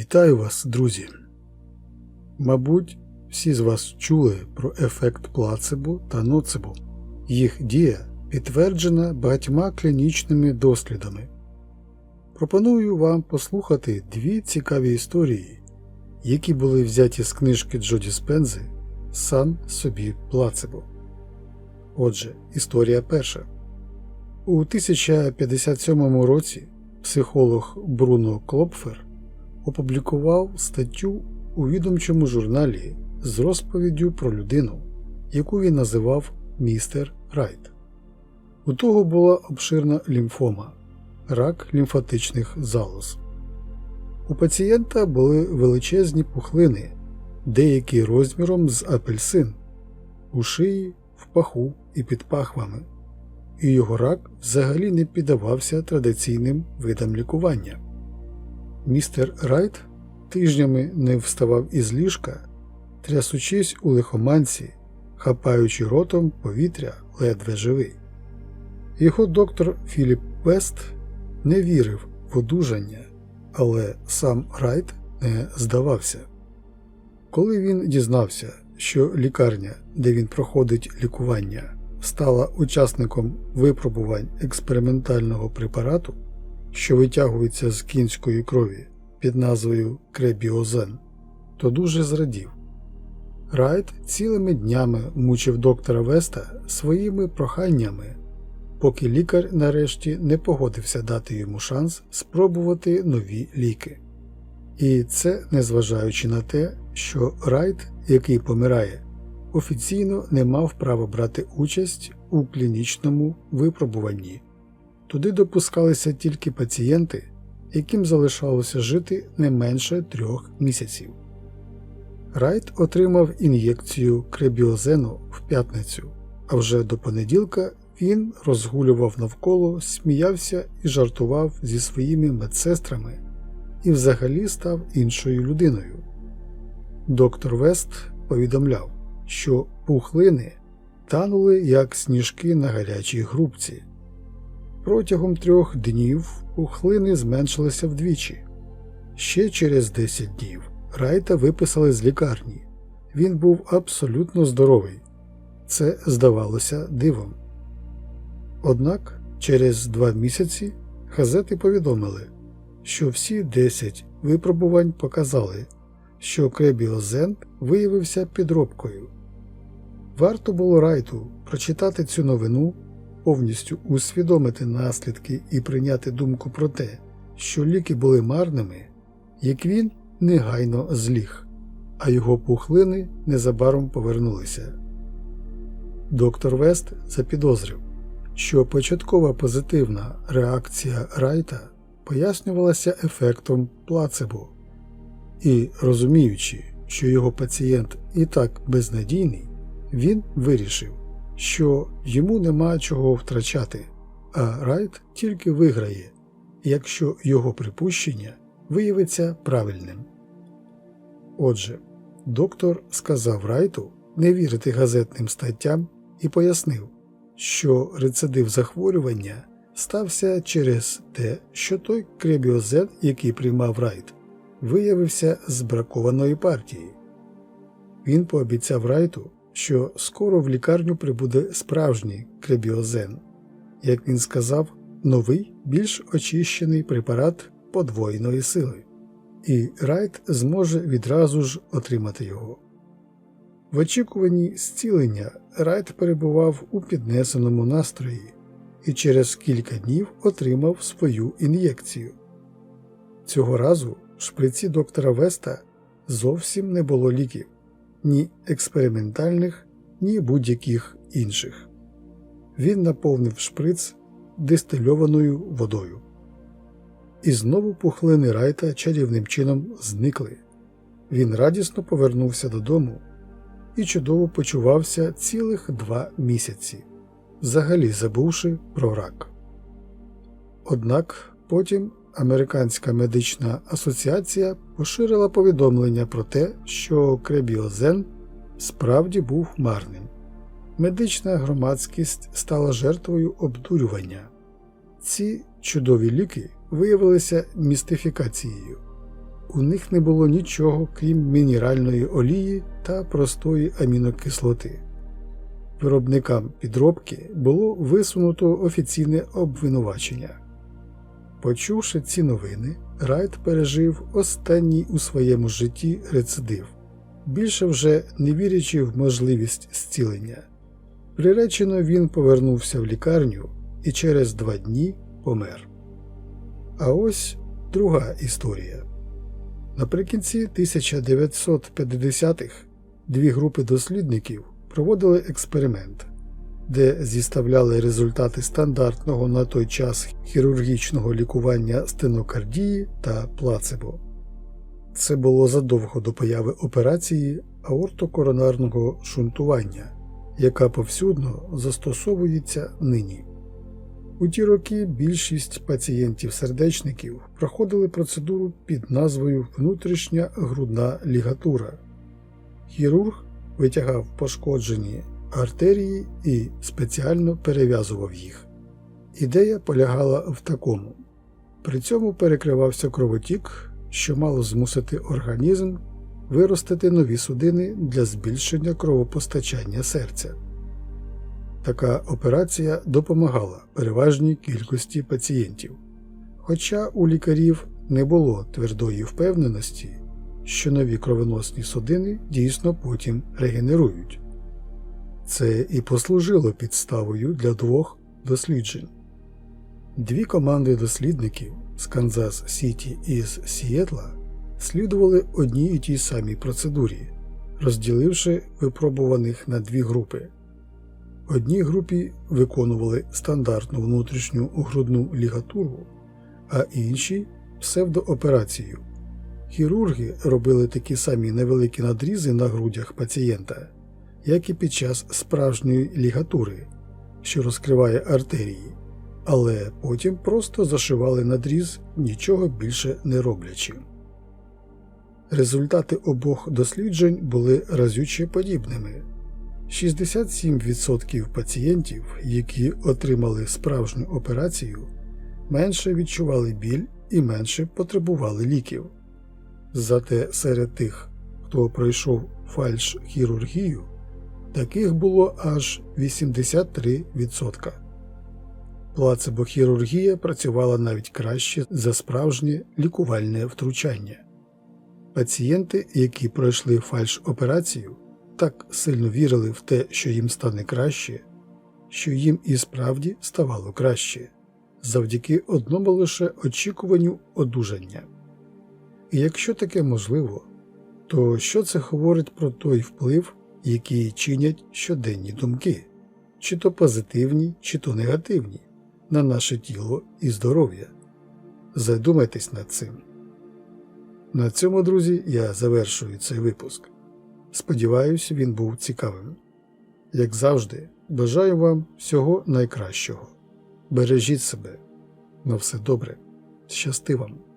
Вітаю вас, друзі! Мабуть, всі з вас чули про ефект плацебо та ноцебо. Їх дія підтверджена багатьма клінічними дослідами. Пропоную вам послухати дві цікаві історії, які були взяті з книжки Джоді Спензи Сам собі плацебо. Отже, історія перша. У 1057 році психолог Бруно Клопфер опублікував статтю у відомчому журналі з розповіддю про людину, яку він називав містер Райт. У того була обширна лімфома рак лімфатичних залоз. У пацієнта були величезні пухлини, деякі розміром з апельсин, у шиї, в паху і під пахвами, і його рак взагалі не піддавався традиційним видам лікування. Містер Райт тижнями не вставав із ліжка, трясучись у лихоманці, хапаючи ротом повітря ледве живий. Його доктор Філіп Вест не вірив в одужання, але сам Райт не здавався. Коли він дізнався, що лікарня, де він проходить лікування, стала учасником випробувань експериментального препарату, що витягується з кінської крові під назвою Кребіозен, то дуже зрадів. Райт цілими днями мучив доктора Веста своїми проханнями, поки лікар нарешті не погодився дати йому шанс спробувати нові ліки. І це незважаючи на те, що Райт, який помирає, офіційно не мав права брати участь у клінічному випробуванні. Туди допускалися тільки пацієнти, яким залишалося жити не менше трьох місяців. Райт отримав ін'єкцію кребіозену в п'ятницю, а вже до понеділка він розгулював навколо, сміявся і жартував зі своїми медсестрами і взагалі став іншою людиною. Доктор Вест повідомляв, що пухлини танули як сніжки на гарячій грубці. Протягом трьох днів пухлини зменшилися вдвічі. Ще через 10 днів Райта виписали з лікарні. Він був абсолютно здоровий. Це здавалося дивом. Однак через два місяці газети повідомили, що всі 10 випробувань показали, що кребіозен виявився підробкою. Варто було Райту прочитати цю новину, повністю усвідомити наслідки і прийняти думку про те, що ліки були марними, як він негайно зліг, а його пухлини незабаром повернулися. Доктор Вест запідозрив, що початкова позитивна реакція Райта пояснювалася ефектом плацебо, і, розуміючи, що його пацієнт і так безнадійний, він вирішив, що йому нема чого втрачати, а Райт тільки виграє, якщо його припущення виявиться правильним. Отже, доктор сказав Райту не вірити газетним статтям і пояснив, що рецидив захворювання стався через те, що той кребіозет, який приймав Райт, виявився з бракованої партії. Він пообіцяв Райту, що скоро в лікарню прибуде справжній кребіозен, як він сказав, новий, більш очищений препарат подвоєної сили, і Райт зможе відразу ж отримати його. В очікуванні зцілення Райт перебував у піднесеному настрої і через кілька днів отримав свою ін'єкцію. Цього разу в шприці доктора Веста зовсім не було ліків, ні експериментальних, ні будь-яких інших. Він наповнив шприц дистильованою водою. І знову пухлини Райта чарівним чином зникли. Він радісно повернувся додому і чудово почувався цілих два місяці, взагалі забувши про рак. Однак потім Американська медична асоціація поширила повідомлення про те, що кребіозен справді був марним. Медична громадськість стала жертвою обдурювання. Ці чудові ліки виявилися містифікацією. у них не було нічого крім мінеральної олії та простої амінокислоти. Виробникам підробки було висунуто офіційне обвинувачення. Почувши ці новини, Райт пережив останній у своєму житті рецидив, більше вже не вірячи в можливість зцілення. Приречено він повернувся в лікарню і через два дні помер. А ось друга історія. Наприкінці 1950-х дві групи дослідників проводили експеримент, де зіставляли результати стандартного на той час хірургічного лікування стенокардії та плацебо. Це було задовго до появи операції аортокоронарного шунтування, яка повсюдно застосовується нині. У ті роки більшість пацієнтів-сердечників проходили процедуру під назвою внутрішня грудна лігатура. Хірург витягав пошкоджені артерії і спеціально перев'язував їх. Ідея полягала в такому: при цьому перекривався кровотік, що мало змусити організм виростити нові судини для збільшення кровопостачання серця. Така операція допомагала переважній кількості пацієнтів, хоча у лікарів не було твердої впевненості, що нові кровоносні судини дійсно потім регенерують. Це і послужило підставою для двох досліджень. Дві команди дослідників з Канзас Сіті і з Сієтла слідували одній і тій самій процедурі, розділивши випробуваних на дві групи. Одній групі виконували стандартну внутрішню грудну лігатуру, а іншій псевдооперацію. Хірурги робили такі самі невеликі надрізи на грудях пацієнта, як і під час справжньої лігатури, що розкриває артерії, але потім просто зашивали надріз, нічого більше не роблячи. Результати обох досліджень були разюче подібними. 67% пацієнтів, які отримали справжню операцію, менше відчували біль і менше потребували ліків. Зате серед тих, хто пройшов фальш-хірургію, таких було аж 83%. Плацебохірургія працювала навіть краще за справжнє лікувальне втручання. Пацієнти, які пройшли фальш-операцію, так сильно вірили в те, що їм стане краще, що їм і справді ставало краще, завдяки одному лише очікуванню одужання. І якщо таке можливо, то що це говорить про той вплив, який чинять щоденні думки, чи то позитивні, чи то негативні, на наше тіло і здоров'я? Задумайтесь над цим. На цьому, друзі, я завершую цей випуск. Сподіваюсь, він був цікавим. Як завжди, бажаю вам всього найкращого. Бережіть себе. На все добре. Щасти вам!